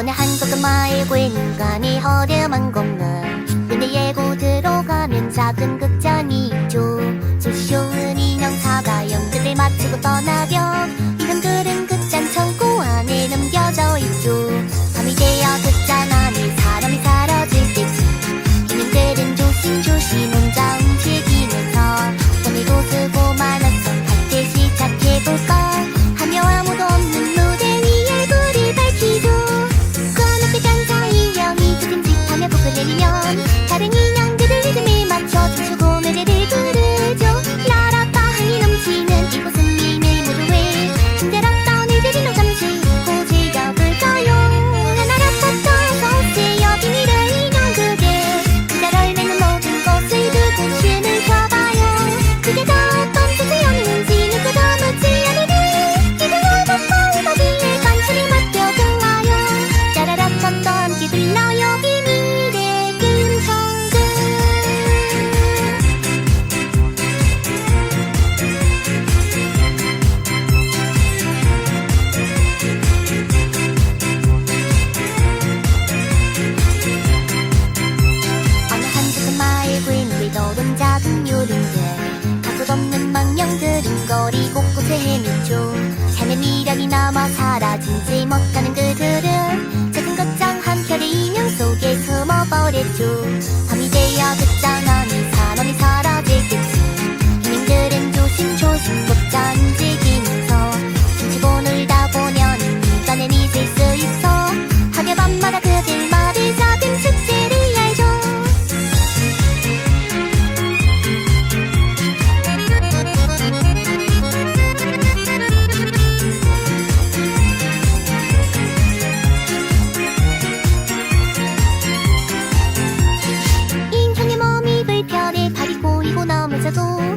어느 한국 마을고에 눈감이 허름한 공원 근데 예고 들어가면 작은 극장이 있죠. 수쇼은 인형 사가형 그들 마치고 떠나려 밤이 되어 듣던 어느 사람이 사라지듯이. 이민들은 조심조심 todo.